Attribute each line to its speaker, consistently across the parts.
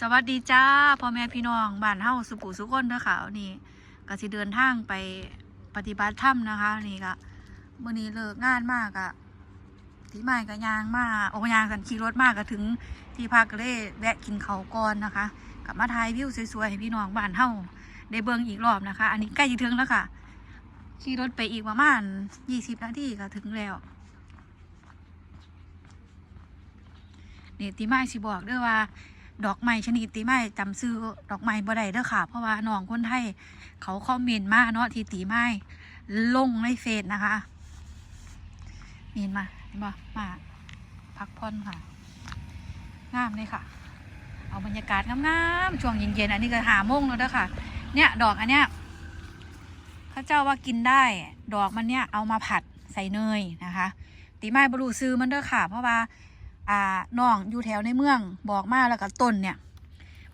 Speaker 1: สวัสดีจ้าพ่อแม่พี่น้องบ้านเฮาสุขุสุขคนเด้อค่ะนนี้ก็สิเดินทางไปปฏิบัติธรรมนะคะ นี่ก็มื้อนี้เลิกงานมากอะที่ไม่ก็ยางมากโอ้ยางกันขี่รถมากก็ถึงที่พักเลยแวะกินข้าก่อนนะคะกลับมาถ่ายวิวสวยๆให้พี่น้องบ้านเฮาได้เบิ่งอีกรอบนะคะ อันนี้ใกล้จะถึงแล้วค่ะขี่รถไปอีกประมาณ20นาทีก็ถึงแล้วนี่ติไม้สิบอกด้อว่า ดอกไม้ชนิดติไม้จำซื้อดอกไม้บ่ได้เด้อค่ะ เพราะว่าน้องคนไทยเขาคอมเมนต์มาเนาะที่ตีไม้ลงในเฟซนะคะเห็นมาเห็นบ่มาพักผ่อนค่ะงามเลยค่ะ เอาบรรยากาศงามๆช่วงเย็นๆอันนี้ก็หาโมงแล้วเด้อค่ะ เนี่ยดอกอันเนี้ยพระเจ้าว่ากินได้ ดอกมันเนี่ยเอามาผัดใส่เนยนะคะ ตีไม้บรูซื้อมันเด้อค่ะ เพราะว่า อ่าน้องอยู่แถวในเมืองบอกมาแล้วก็ต้นเนี่ย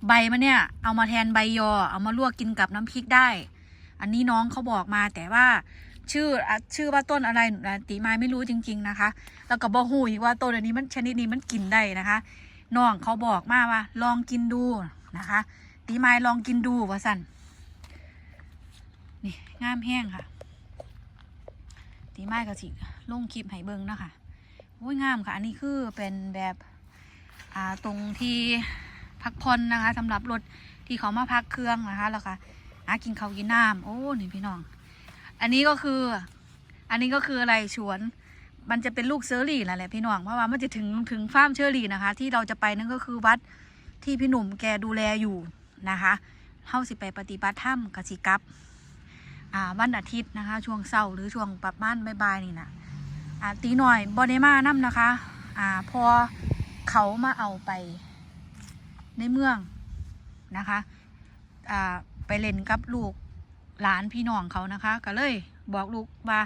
Speaker 1: ใบมันเนี่ย เอามาแทนใบยอ เอามาลวกกินกับน้ำพริกได้ อันนี้น้องเขาบอกมาแต่ว่าชื่อชื่อว่าต้นอะไรตีไม้ไม่รู้จริง ๆนะคะ แล้วก็บอกหูอีกว่าต้นอันนี้มันชนิดนี้มันกินได้นะคะน้องเขาบอกมาว่า ลองกินดูนะคะ ตีไม้ลองกินดูว่าสันนี่งามแห้งค่ะ ตีไม้ก็สิลงคลิปให้เบิ่งนะคะ อ้ยงามค่ะ อันนี้คือเป็นแบบอ่าตรงที่พักผ่อนนะคะสำหรับรถที่เขามาพักเครื่องนะคะแล้วก็หากินเขาวกินน้ำโอ้นี่พี่น้อง อันนี้ก็คือ อันนี้ก็คืออะไรชวน มันจะเป็นลูกเชอรี่นั่นแหละพี่น้องเพราะว่ามันจะถึงถึงฟาร์มเชอรี่นะคะ ที่เราจะไปนั่นก็คือวัดที่พี่หนุ่มแกดูแลอยู่นะคะเฮาสิไปปฏิบัติธรรมกสิกับวันอาทิตย์นะคะ ช่วงเช้าหรือช่วงประมาณบ่ายๆนี่นะ อ่าตีหน่อยบอดมานํนะคะ อ่าพอเขามาเอาไปในเมืองนะคะอ่าไปเล่นกับลูกหลานพี่น้องเขานะคะ ก็เลยบอกลูกว่า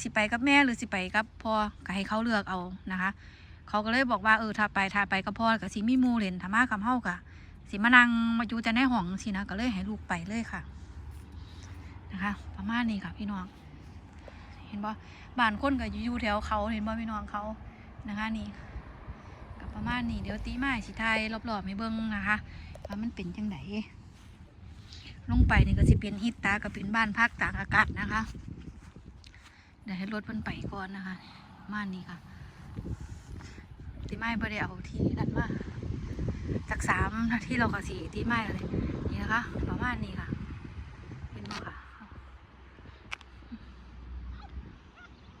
Speaker 1: สิไปกับแม่หรือสิไปกับพ่อก็ให้เขาเลือกเอานะคะ เขาก็เลยบอกว่าเออถ้าไปถ้าไปกับพ่อกับสิมีมูเล่นถ้ามากับเฮาก็สิมานั่งมาอยู่แต่ในห้องสินะก็เลยให้ลูกไปเลยค่ะนะคะ ประมาณนี้ค่ะพี่น้อง เห็นบ่บ้านคนก็อยู่แถวเขาเห็นบ่พี่น้องเขานะคะนี่กับประมาณนี้เดี๋ยวตีไม้สิไทยรอบๆให้เบิ่งนะคะว่ามันเป็นจังไดลงไปนี่ก็สิเป็นฮิตตาก็เป็นบ้านพักตากอากาศนะคะเดี๋ยวให้รถเพิ่นไปก่อนนะคะประมาณนี้ค่ะตีไม้บ่ได้เอาที่นั่นมาจากสามนาทีเราก็สีตีไม้เลยนี่นะคะประมาณนี้ค่ะเห็นบ่ค่ะ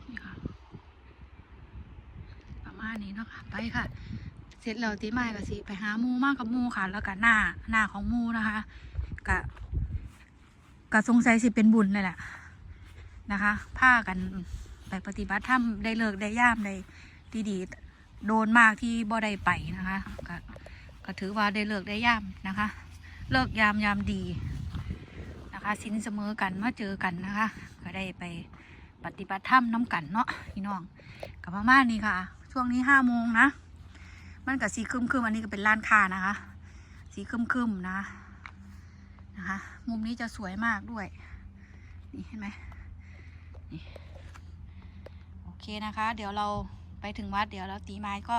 Speaker 1: นี่ค่ะ ประมาณนี้เนาะ ค่ะไปค่ะ เสร็จแล้วตีไม้ก็สิไปหาหมูมากกับหมูค่ะ แล้วก็หน้าหน้าของหมูนะคะกะกะสงสัยสิเป็นบุญเลยแหละนะคะพากันไปปฏิบัติธรรมได้เลิกได้ย่ามได้ดีดีๆโดนมากที่บ่ได้ไปนะคะก็ก็ถือว่าได้เลิกได้ย่ามนะคะ เลิกยามยามดีนะคะสินเสมอกันมาเจอกันนะคะ ก็ได้ไปปฏิบัติธรรมน้ำกันเนาะพี่น้องกับประมานี้ค่ะ ช่วงนี้ห้าโมงนะ มันกับสีครึมๆอันนี้ก็เป็นร้านค้านะคะ สีครึมๆนะนะคะ มุมนี้จะสวยมากด้วย นี่เห็นไหมนี่โอเคนะคะ เดี๋ยวเราไปถึงวัดเดี๋ยวเราตีไม้ก็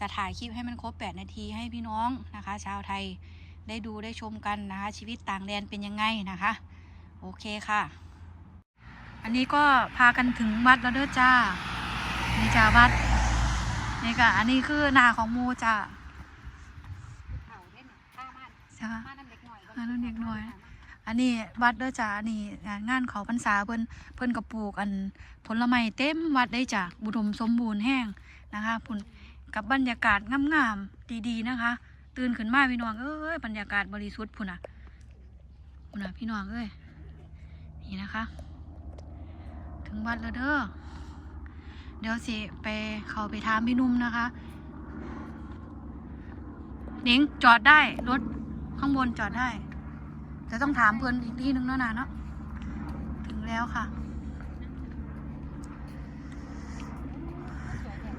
Speaker 1: จะถ่ายคลิปให้มันครบ 8 นาทีให้พี่น้องนะคะ ชาวไทยได้ดูได้ชมกันนะคะ ชีวิตต่างแดนเป็นยังไงนะคะ โอเคค่ะ อันนี้ก็พากันถึงวัดแล้วเด้อจ้านี่จ้าวัด นี่ค่ะอันนี้คือนาของมูจ้า
Speaker 2: เขาเล่นข้ามัน
Speaker 1: ใช่ปะ
Speaker 2: มาน้ำเด็กหน่อย
Speaker 1: มาน้ำเด็กหน่อย อันนี้วัดเด้อจ้าอันนี้งานเขาพรรษาเพิ่นเพิ่นกับปลูกอันผลไม้เต็มวัดได้จ้ะบุดมสมบูรณ์แห้งนะคะพุ่นกับบรรยากาศงามๆดีๆนะคะ ตื่นขึ้นมาพี่น้องเอ้ยบรรยากาศบริสุทธิ์พุ่นน่ะพุ่นน่ะพี่น้องเอ้ยนี่นะคะ ถึงวัดแล้วเด้อ เดี๋ยวสิไปเขาไปถามพี่นุ่มนะคะหนิงจอดได้รถข้างบนจอดได้จะต้องถามเพื่อนอีกที่นึงแล้วนะเนาะถึงแล้วค่ะ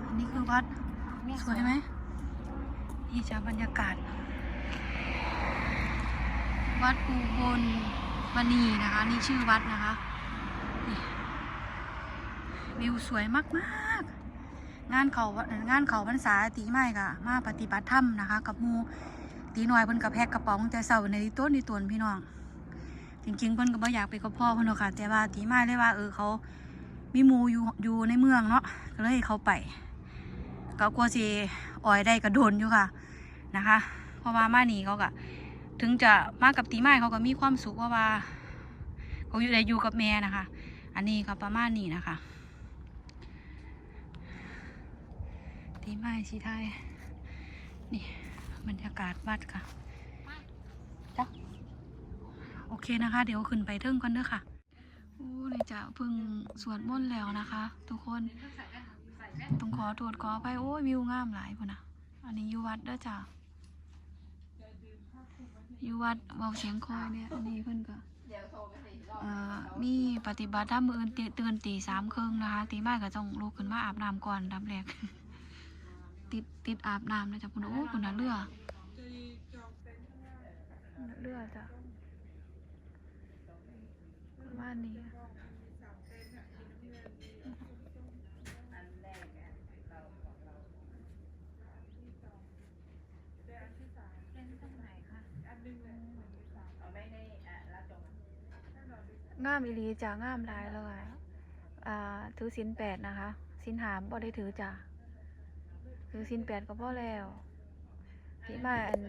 Speaker 1: อันนี้คือวัด สวยไหมนี่จะบรรยากาศ วัดอุบลมณีนะคะ นี่ชื่อวัดนะคะนี่ วิวสวยมากๆ งานเขางานเขาพรรษาตีไม้กะมาปฏิบัติธรรมนะคะ กับมูตีน้อยเพิ่นก็แพ็คกระป๋องแต่เช้าในต้นในตวนพี่น้อง จริงๆเพิ่นก็บ่อยากไปกับพ่อเพิ่นหรอกค่ะแต่ว่าตีไม้เลยว่าเออเขามีมูอยู่อยู่ในเมืองเนาะก็เลยเขาไปก็กลัวสิออยได้กระโดนอยู่ค่ะนะคะเพราะว่ามานี่เขาก็ถึงจะมากับตีไม้เขาก็มีความสุขเพราะว่าเขาอยู่ได้อยู่กับแม่นะคะ อันนี้ก็ประมาณนี้นะคะีไม้สีไทย นี่บรรยากาศวัดค่ะจ้ะโอเคนะคะ เดี๋ยวขึ้นไปเทิงก่อนเด้อค่ะโอ้เลยจะพิ่งสวดมนต์แล้วนะคะ ทุกคนต้องขอตรวจขอไปโอ้ยวิวงามหลายพุ่นนะอันนี้อยู่วัดเด้อจ้ะอยู่วัดเบาเสียงคอยเนี่ยอันนี้เพิ่อนก็มีปฏิบัติธรรมมืออื่นตื่นตื่นตีสามครึ่งนะคะ ตีมากก็ต้องลุกขึ้นมาอาบน้ำก่อนดับแรก ติดติดอาบน้ำนะจ๊ะคุณโอ้คุณน่ะเรือเรือจ้ะประมาณนี้งามอีหลีจ้ะงามลายเลย อ่า ถือศีลแปดนะคะศีลหามบ่ได้ถือจ้ะ คือสินแปดก็พอแล้วตีไม้อัน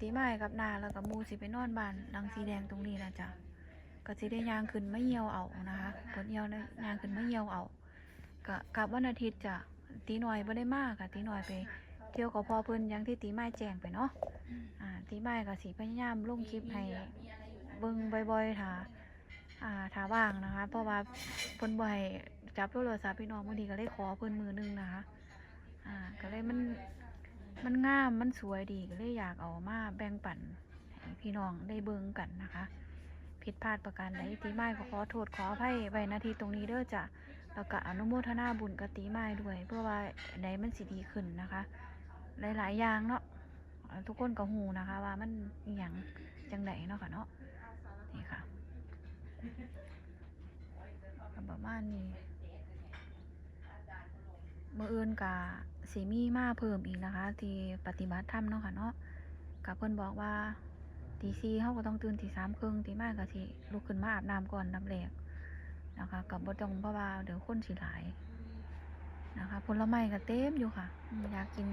Speaker 1: ตีไม้กับนาแล้วกับมูสิไปนอนบ้านหลังสีแดงตรงนี้นะจ๊ะก็สิได้ยางขึ้นไม่เหี่ยวเอานะคะผลเหี่ยวนะยางขึ้นไม่เหี่ยวเอาก็กลับวันอาทิตย์จ้ะตีหน่อยไม่ได้มากค่ะตีหน่อยไป เที่ยวกับพ่อเพิ่นยังที่ตีไม้แจงไปเนาะอ่าตีไม้ก็สิพยายามลงคลิปให้เบิ่งบ่อยๆถ้าอ่าถ้าว่างนะคะ เพราะว่าเพิ่นบ่ให้จับโทรศัพท์พี่น้องบางทีก็เลยขอเพิ่นมือหนึงนะคะ อ่าก็เลยมันมันงามมันสวยดีก็เลยอยากเอามาแบ่งปันให้พี่น้องได้เบิ่งกันนะคะ ผิดพลาดประการใดตีไม้ก็ขอโทษขออภัยไว้นาทีตรงนี้เด้อจ้ะแล้วก็อนุโมทนาบุญกับตีไม้ด้วย เพื่อว่าใดมันสิดีขึ้นนะคะ หลายๆอย่างเนาะทุกคนก็หูนะคะ ว่ามันอย่างจังไดเนาะค่ะเนาะนี่ค่ะประมาณนี้ มื่ออื่นกะสีมีมาเพิ่มอีกนะคะ ที่ปฏิบัติธรรมเนาะค่ะเนาะกับเพิ่อนบอกว่าตีซีเขาก็ต้องตื่นตีสามครึ่งตีมากกะสิลุกขึ้นมาอาบน้ำก่อนน้ำแรกนะคะกับบ่ต้องเพราะว่าเดี๋ยวคนสิหลายนะคะผลไม้ก็เต็มอยู่ค่ะ อยากกิน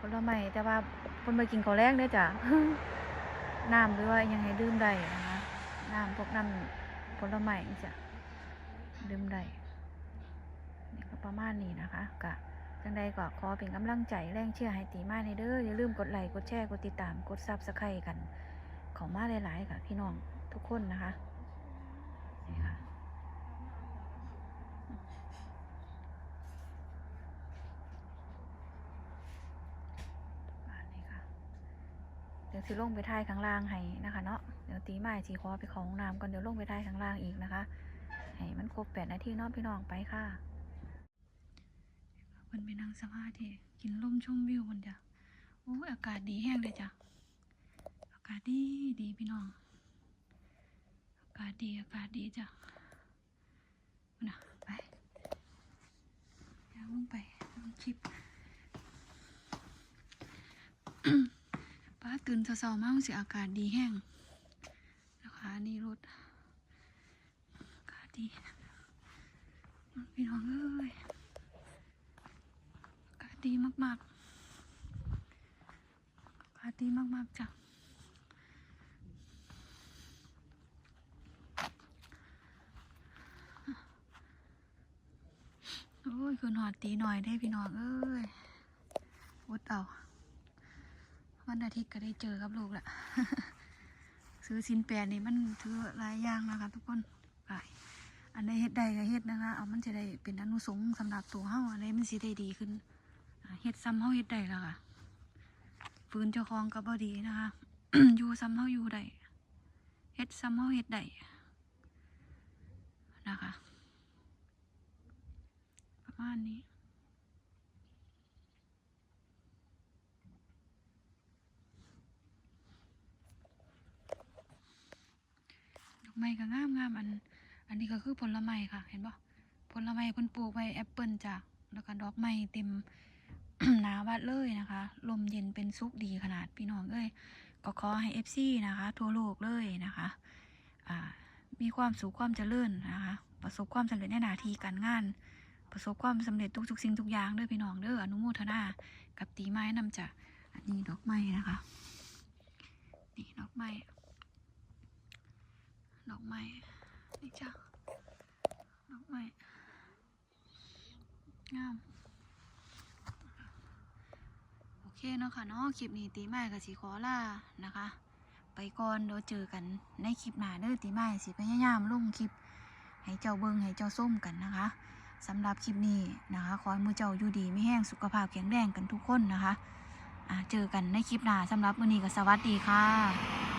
Speaker 1: ผลไม้แต่ว่าคนไปกินข้าวแรกเด้อจ้ะน้ำหรือว่ายังให้ดื่มได้นะคะน้ำพวกน้ำผลไม้นี่จ้ะดื่มได้ ประมาณนี้นะคะกะจังใดก็ขอเป็นกำลังใจแรงเชื่อให้ตีมาในเด้ออย่าลืมกดไลค์กดแชร์กดติดตามกดซับสไครต์กันของมาหลายๆค่ะพี่น้องทุกคนนะคะนี่ค่ะเดี๋ยวสิลงไปถ่ายข้างล่างให้นะคะเนาะเดี๋ยวตีไม้สีขอไปของห้องน้ำก่อนเดี๋ยวลงไปถ่ายข้างล่างอีกนะคะให้มันครบแปดนาทีเนาะพี่น้องไปค่ะ มันไปนั่งสมาธิกินลมชมวิวมันจ้ะโอ้อากาศดีแห้งเลยจ้ะอากาศดีดีพี่น้อง อากาศดีอากาศดีจ้ะนะไปอย่าลงไปลงคลิปป้าตื่นเช้าๆมากสิอากาศดีแห้งนะคะนี่รถอากาศดีพี่น้องเอ้ย ดีมากๆอากาศดีมากๆจ้ะโอ้ย คืนหอดตีหน่อยได้พี่น้องเอ้ยอดเอาวันอาทิตย์ก็ได้เจอกับลูกแหละซื้อสินแปดนี่มันถือหลายอย่างนะคะ ทุกคนไปอันใดเฮ็ดใดก็เฮ็ดนะคะ เอามันจะได้เป็นอนุสงส์สำหรับตัวเฮาอันใดมันสิได้ดีขึ้น เฮ็ดซ้ำเฮาเฮ็ดได้แล้วค่ะฝืนเจ้าของก็บ่ดีนะคะ อยู่ซ้ำเฮาอยู่ได้เฮ็ดซ้ำเฮาเฮ็ดได้นะคะ ประมาณนี้ดอกไม้ก็งามงามอัน อันนี้ก็คือผลไม้ค่ะ เห็นปะผลไม้เพิ่นปลูกไว้แอปเปิลจ้ะแล้วก็ดอกไม้เต็ม หนาวัดเลยนะคะ ลมเย็นเป็นสุขดีขนาดพี่น้องเอ้ยก็ขอให้ FC นะคะ ทั่วโลกเลยนะคะ อ่า มีความสุขความเจริญนะคะ ประสบความสำเร็จในหน้าที่การงาน ประสบความสำเร็จทุกๆสิ่งทุกอย่างเด้อพี่น้องเด้ออนุโมทนา กับตีไม้นำจากอันนี้ดอกไม้นะคะ นี่ดอกไม้ดอกไม้นี่จ้ะดอกไม้งาม โอ เคเนาะค่ะเนาะคลิปนี้ตีไม้กับสีขอลานะคะ ไปก่อนเดี๋ยวเจอกันในคลิปหน้าเด้อตีไม้สิพยายามลงคลิป ให้เจ้าเบิงให้เจ้าส้มกันนะคะสำหรับคลิปนี้นะคะขอให้มือเจ้าอยู่ดีไม่แห้งสุขภาพแข็งแรงกันทุกคนนะคะะเจอกันในคลิปหน้าสำหรับวันนี้ก็สวัสดีค่ะ